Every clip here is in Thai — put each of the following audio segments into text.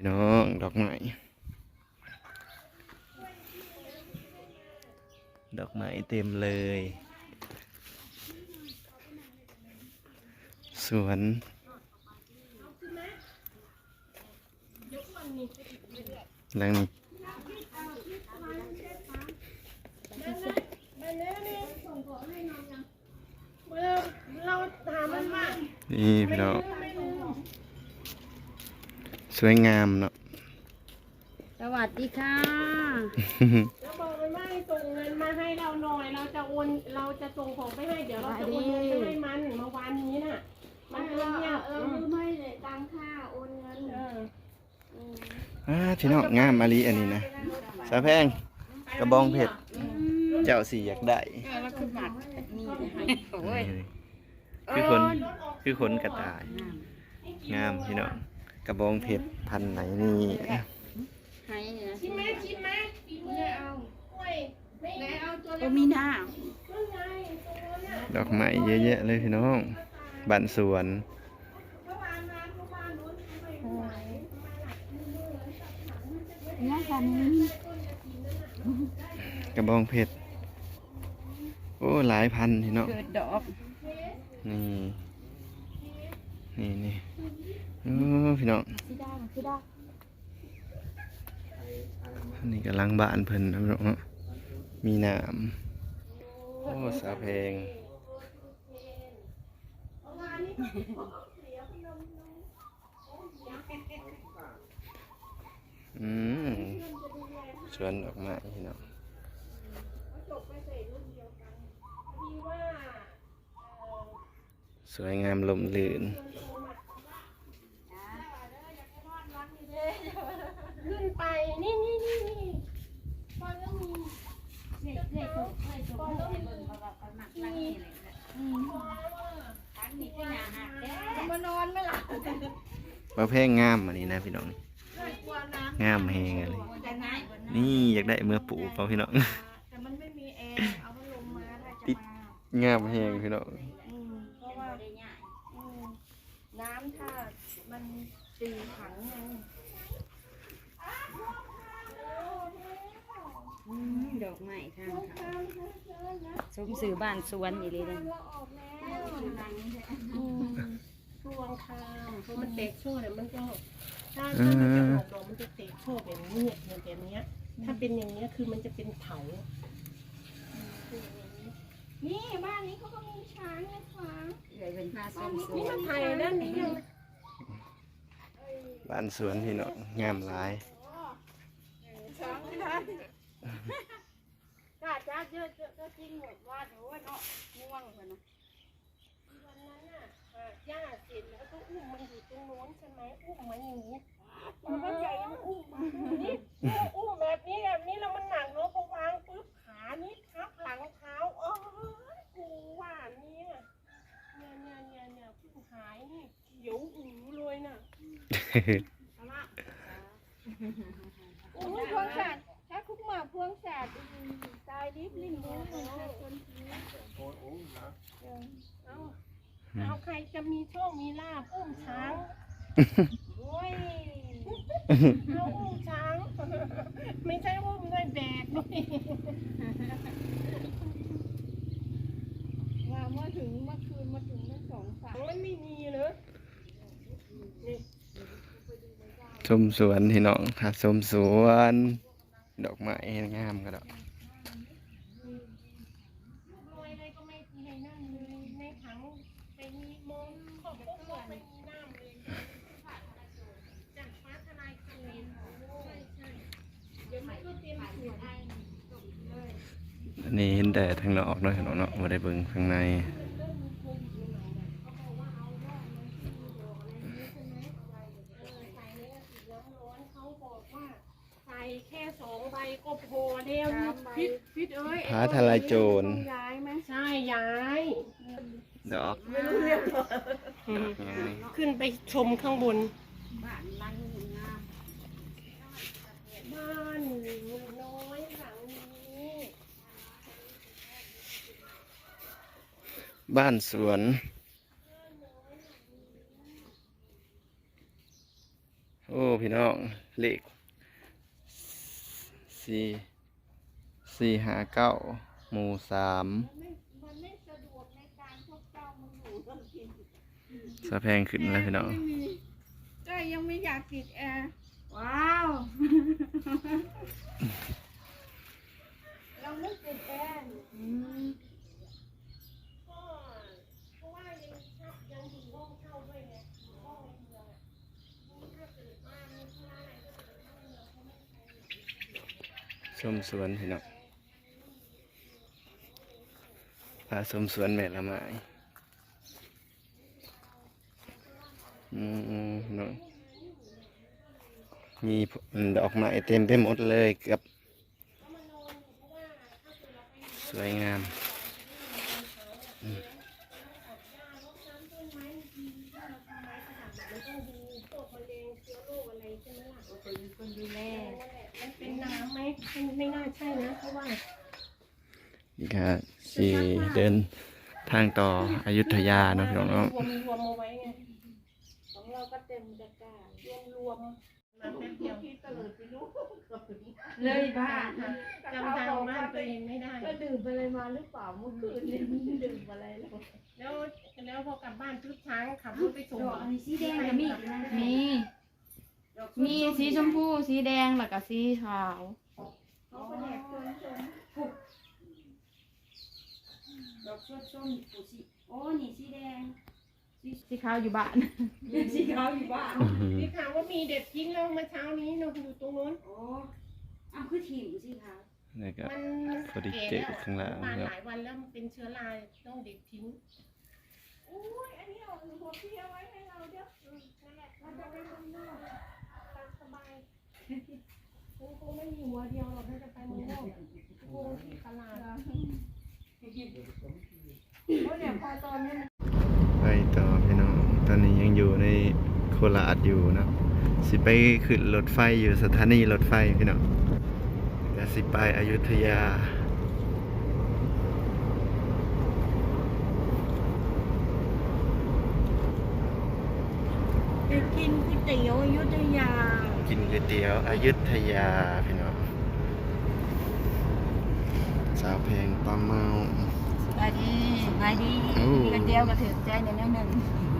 พี่น้องดอกไม้ดอกไม้เต็มเลย สวนหลังนี้เราถามมันว่านี่พี่น้อง สวยงามเนาะ สวัสดีค่ะเราบอกมันว่าให้ส่งเงินมาให้เราหน่อย เราจะโอนเราจะส่งของไปให้เดี๋ยวเราจะโอนเงินไปให้มันเมื่อวานนี้น่ะ มันก็เงียบเออลืมให้เลยตังค่าโอนเงินเอออ่าพี่น้องงามมาลีอันนี้นะสาแพงกระบองเพชรเจ้าสีอยากได้แล้วคือบัตรมีโอ้ยคือคนคือคนกระต่าย งามพี่น้อง กระบองเพชรพันธุ์ไหนนี่ให้นะชิมไหมชิมไหมฝีมือเอากล้วยไม่ไหนเอาตัวโอมีหน้านั่นไงตัวนั้นน่ะดอกไม้เยอะแยะเลยพี่น้องบ้านสวนเมื่อวานร้านเมื่อวานนู้นไม่ไหวเนี่ยค่ะนี้กระบองเพชรโอ้หลายพันพี่น้องเกิดดอกนี่นี่นี่ โอ้พี่น้องสิได้สิได้อันนี้กำลังบ้านเพิ่นนะพี่น้องเนาะมีน้ำโอ้สาเพลงอืมสวนดอกไม้พี่น้องสวยงามลมลื่นไป นี่นี่นี่นี่พอแล้วมี มานอนไม่หลับว่าเพลงงามอันนี้นะพี่น้องนี่งามแฮงอะเลยแต่ไหนนี่อยากได้เมื่อปูเปล่าพี่น้อง แต่มันไม่มีแอร์เอาพัดลมมาถ้าจะมางามแฮงพี่น้อง อืมเพราะว่าอืมน้ำถ้ามันตีถังไง ดอกไม้ทางค่ะสมสื่อบ้านสวนอีเลยเลยอืมช่วงคามเพราะมันเตะโชว์เนี่ยมันก็ถ้าถ้ามันจะออกดอกมันจะเตะโชว์แบบนี้อย่างแบบเนี้ย ถ้าเป็นอย่างเนี้ยคือมันจะเป็นเถานี่บ้านนี้เขาก็มีช้างนะคะเลยเป็นผ้าส้มสนี่วมันไทยด้านนี้ยังบ้านสวนพี่น้องงามหลายจ้าจ้า เยอะเยอะก็จริงหมดว่าโอ้ยเนาะง่วงเลยนะวันนั้นน่ะเอ่อย่าเสร็จแล้วก็อุ้มมันอยู่ตรงโน้นใช่ไหมอุ้มมันอย่างนี้มันก็ใหญ่มันอุ้มมันนี่อุ้มแบบนี้แบบนี้แล้วมันหนักเนาะพอวางปุ๊บขานี้ทับหลังเท้าโอ้ยกูว่าเนี่ยเนี่ยเนี่ยเนี่ยเนี่ยเพิ่งหายนี่เขียวอูเลยน่ะโอ้ยพวงแสดถ้าคุกมาพวงแสดตายริบลิ่งรู้เลยคน เอาเอาใครจะมีโชคมีลาบอุ้มช้างโอ้ยเอาอุ้มช้าง ไม่ใช่อุ้มด้วยแบกด้วยว่าเมื่อถึงเมื่อคืนมาถึงนั่นสองสามมันไม่มีเลยชมสวนพี่น้องถ้าชมสวน ดอกไม้งามก็ดอก รวยอะไรก็ไม่ในนั่นเลยในถังไปมีมองขอบปุ๊บบอกไม่มีน้ำเลยจากฟ้าทลายโจรใช่ใช่เดี๋ยวมันก็เตรียมขวด อั นนี้เห็นแต่ทางนอกเนาะพี่น้องเนาะบ่ได้เบิ่งข้างในเขาบอกว่าใส่แค่สองใบก็พอแล้วนี่พิษพิษเอ้ยพาทลายโจรย้ายไหมใช่ย้ายดอกไม่รู้เรื่องขึ้นไปชมข้างบนบ้านลังงาม บ้านน้อยหลังนี้ บ้านสวน โอ้ พี่น้อง เลขสี่สี่ห้าเก้าหมู่สามไม่มันไม่สะดวกในการพวกเจ้ามันอยู่ต้องกินสะแพงขึ้นแล้วพี่น้องไม่มีก็ยังไม่อยากติดแอร์ ว้าว เราไม่ติดแอร์ อืม ก็เพราะว่ายังยังอยู่ห้องเช่าด้วยไงห้องในเมืองอะถ้าเกิดว่ามีธุระอะไรก็เกิดเข้าเมืองเขาไม่ใช้มสวนพี่น้องพาชมสวนแม่ละไม้อืมน้องมีดอกไม้เต็มไปหมดเลยกือบสวยงามมันต้องดูพวกมะเร็งเชื้อโรคอะไรใช่ไหมล่ะ เป็นคนดูแล มันเป็นน้ำ ไหมไม่น่าใช่นะเพราะว่านี่ก็สีเดินทางต่ออยุธยาเนาะพี่น้องเนาะรวมรวมเอาไว้ไงของเราก็เต็มตะกร้ารวมรวมมาแป๊บเดียวที่ตะเลิดไปรู้เลยบ้าจำทางบ้านตัวเองไม่ได้ ก็ดื่มอะไรมาหรือเปล่าเมื่อคืนนี้ดื่มอะไรแล้วแล้วแล้วพอกลับบ้านทุกช้างขับรถไปส่งดอกอันนี้สีแดงก็มีมี มีสีชมพู สีแดงแล้วก็สีขาว เขาก็แดกชนชนดอกชดส้มปูสีโอ้นี่สีแดงสีขาวอยู่บ้าน สีขาวอยู่บ้านอื้อหือนี่ข่าวว่ามีเด็ดทิ้งแล้วเมื่อเช้านี้เนาะอยู่ตรงนู้นโอ้อ้าวคือถิ่มสีขาวนี่ก็มันพอดีเจอข้างล่างมาครับหลายวันแล้วมันเป็นเชื้อราต้องเด็ดทิ้งอุ้ยอันนี้เอาหัวเพียไว้ให้เราเด้ออืมนั่นแหละเราจะไปเมืองนอกตามสบาย คงคงไม่มีหัวเดียวหรอกถ้าจะไปเมืองนอกคงที่ตลาดเพราะเนี่ยพอตอนนี้ ไปต่อพี่น้อง ตอนนี้ยังอยู่ในโคราชอยู่เนาะสิไปขึ้นรถไฟอยู่สถานีรถไฟพี่น้องแต่สิไปอยุธยา ไปกินก๋วยเตี๋ยวอยุธยา กินก๋วยเตี๋ยวอยุธยาพี่น้องสาวเพลงปลาเมาสบายดีสบายดีโอ้ก๋วยเตี๋ยวก็ถือใจในเรื่องหนึ่ง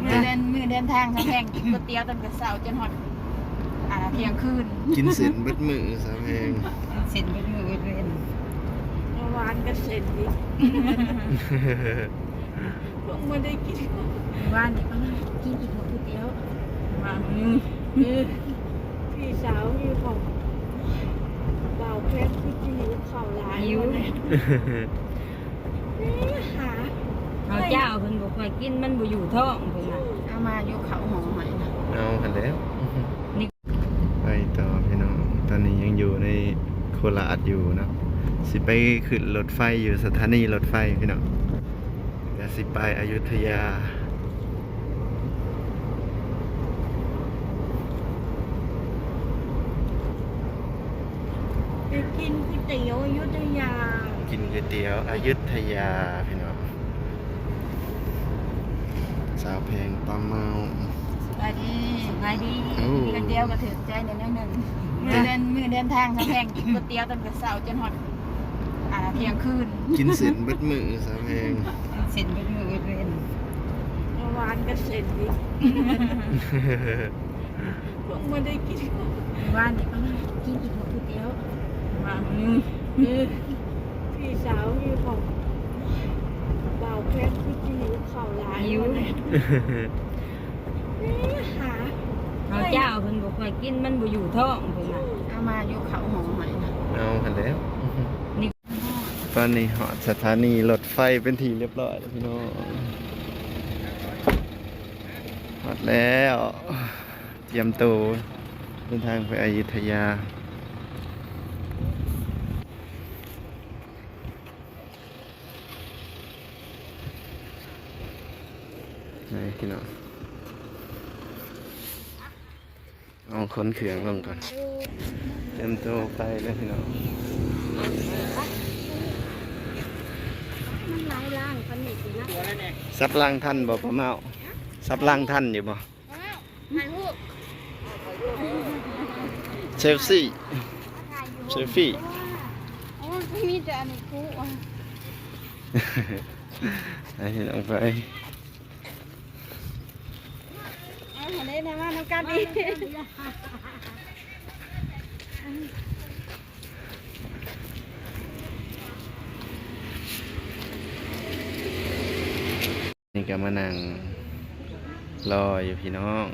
มือเดินมือเดินทางทั้งแพงกินก๋วยเตี๋ยวตั้งแต่เช้าจนหอดอ่าเที่ยงคืนกินเสร็จเบิดมือสาวเพลงเสร็จเป็นมือเวนเมื่อวานก็เสร็จดิเพิ่งไม่ได้กินว่านนี่ก็มากินอีกก๋วยเตี๋ยวมาอืมพี่สาวมีของเบาแคบคือจิ๋วเข่าหลายหิววันนี้หาเอาเจ้าเพิ่นบอกว่ากินมันบ่อยู่ท้องเพิ่นน่ะเอามายกเขาหอมหอยนะเอาหันแล้วนี่ไปต่อพี่น้องตอนนี้ยังอยู่ในโคราชอยู่เนาะสิไปขึ้นรถไฟอยู่สถานีรถไฟพี่น้องแต่สิไปอยุธยา ไป กินก๋วยเตี๋ยวอยุธยา กินก๋วยเตี๋ยวอยุธยาพี่น้องสาวเพลงปลาเมา สบายดีสบายดีโอ้ก๋วยเตี๋ยวก็ถือใจในเรื่องหนึ่งมือเดินมือเดินทางทั้งแพงกินก๋วยเตี๋ยวตั้งแต่เช้าจนหอดอ่าเที่ยงคืนกินเสร็จเบิดมือสาวเพลงเส้นเป็นมือเวนเมื่อวานก็เสร็จดิเพิ่งไม่ได้กิน ว่านนี่ก็มากินอีกก๋วยเตี๋ยว มาอืมพี่สาวมีของเบาแคบคือจิ๋วเข่าหลายหิววันนี้หาเอาเจ้าเพิ่นบอกว่ากินมันบ่อยู่ท้องเพิ่นน่ะเอามายกเขาหอมหอยนะเอาหันแล้วนี่ตอนนี้หอดสถานีรถไฟเป็นทีเรียบร้อยแล้วพี่น้องหอดแล้ว เตรียมตัวเดินทางไปอยุธยา ไหนพี่น้องเอาขนเขื่องลงก่อนเตรียมตัวไปแล้วพี่น้องมันหลายล่างพันนี่สินะซับลังท่านบ่ประเมาซับลังท่านอยู่บ่ถ่ายรูปเซลฟี่เซลฟี่โอ้ยมีแต่อันนี้กูอะไอ้พี่น้องไป เอา หันได้นะว่าน้ำกันอีกนี่ก็มานั่งรออยู่พี่น้อง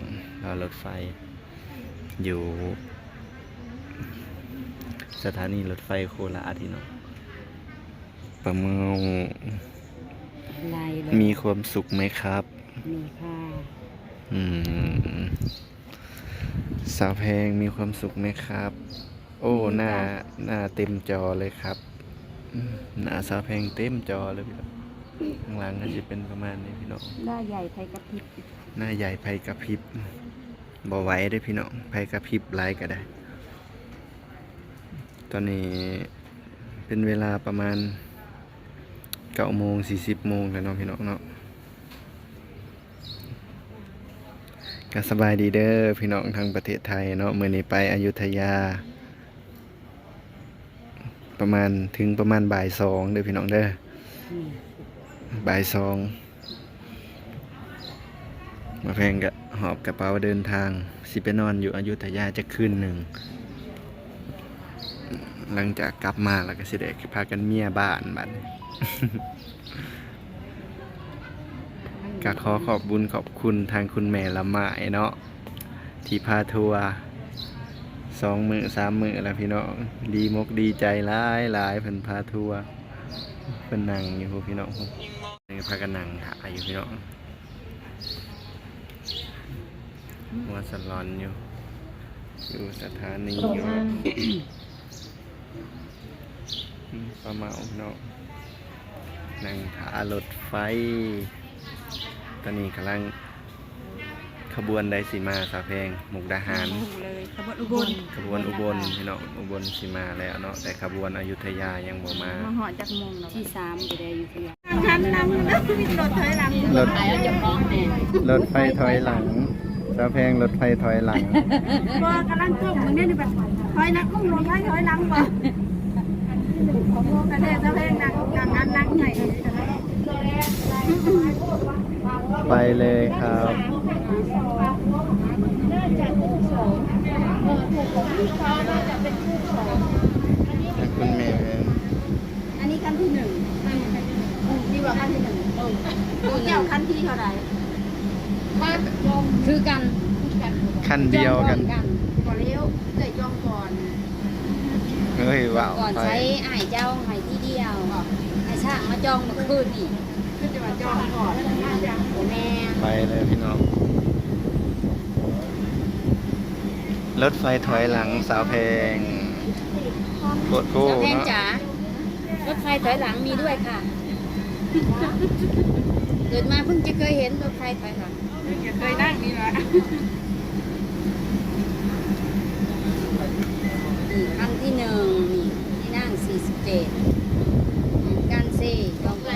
รอรถไฟ อยู่ สถานีรถไฟโคราชพี่น้องประเมาลายเลยมีความสุขไหมครับ มีค่ะอืม สาวแพงมีความสุขไหมครับ โอ้ หน้า หน้าเต็มจอเลยครับอืมหน้าสาวแพงเต็มจอเลยพี่น้องข้างหลังก็จะเป็นประมาณนี้พี่น้อง หน้าใหญ่ไทยกระพริบ หน้าใหญ่ไผกระพริบบ่ไหว้ได้อพี่น้องไผกระพริบไลายก็ได้ ตอนนี้เป็นเวลาประมาณเก้าโมงสี่สิบโมงแล้วเนาะพี่น้องเนาะ ก็สบายดีเด้อพี่น้องทางประเทศไทยเนาะเมื่อนี้ไปอยุธยา ประมาณถึงประมาณบ่ายสองเด้อพี่น้องเด้อบ่ายสองมาแพงกะหอบกระเป๋าเดินทาง สิไปนอนอยู่อยุธยาจะคืนหนึ่ง หลังจากกลับมาแล้วก็สิได้พากันเมียบ้านบัดนี้ ก็ขอขอบบุญขอบคุณทางคุณแม่ละไม้เนาะที่พาทัวร์สองมือสามมือแล้วพี่น้องดีมกดีใจหลายหลายเพิ่นพาทัวร์เพิ่นนั่งอยู่พวกพี่น้องนี่พากันนั่งถ่ายอยู่พี่น้องหัวสลอนอยู่อยู่สถานีอยู่ประเมาเนาะนั่งถ่ารถไฟ ตอนนี้กำลังขบวนไดสีมาสาแพงมุกดาหารเลยขบวนอุบลขบวนอุบลพี่น้องอุบลสีมาแล้วเนาะแต่ขบวนอยุธยายังบ่มามาหอจากมงที่สามจะได้อยู่ที่คันนำแล้วมีรถถอยหลังรถไปแล้วจะฟ้องแม่รถไฟถอยหลังสาแพงรถไฟถอยหลังบ่กำลังก้มมึงเนี่ยนี่แบบถอยหลังก้มลงถอยถอยหลังบ่ของโมกันแน่ซะแพงนั่งนั่งอันนั่งใหญ่ ไปเลยครับน่าจะคู่สองเออถูกของพี่เขาน่าจะเป็นคู่สองคุณแม่อันนี้คันที่หนึ่งดีกว่าคันที่หนึ่งเออดูเจ้าคันที่เท่าไหร่คือกันขั้นเดียวกันก่อนเลี้ยวเดี๋ยวจองก่อนเฮ้ยว้าวก่อนไปใช้อ้ายเจ้าใหายที่เดียว งมาจองเมื่อคืนนี่คือจะมาจองก่อนแม่ไปเลยพี่น้อง รถไฟถอยหลังสาวเพลงโคตรคู่สาวแพงจ๋ารถไฟถอยหลังมีด้วยค่ะ เกิดมาเพิ่งจะเคยเห็นรถไฟถอยหลัง เคยนั่งนี่แหละครั้งที่หนึ่งนี่ที่นั่ง47 เอาไป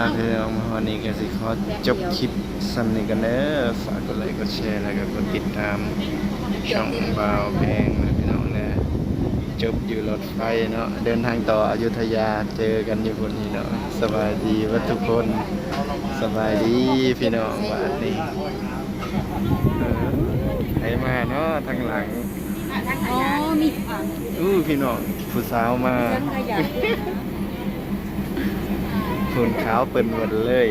าพี่น้องวันนี้ก็สิขอจบคลิปสั้นนี้กันเด้อฝากกดไลค์กดแชร์แล้วก็กดติดตามช่องบ่าวเพงนะพี่น้องนะจบอยู่รถไฟเนาะเดินทางต่ออยุธยาเจอกันอยู่คนนี้เนาะสบายดีวัตทุกคนสบายดีพี่น้องวันนี้ใครมาเนาะทางหลังอ๋อมีอู้พี่น้องผู้สาวมา เครื่องขยะทุนขาวเปิ่นหมดเลย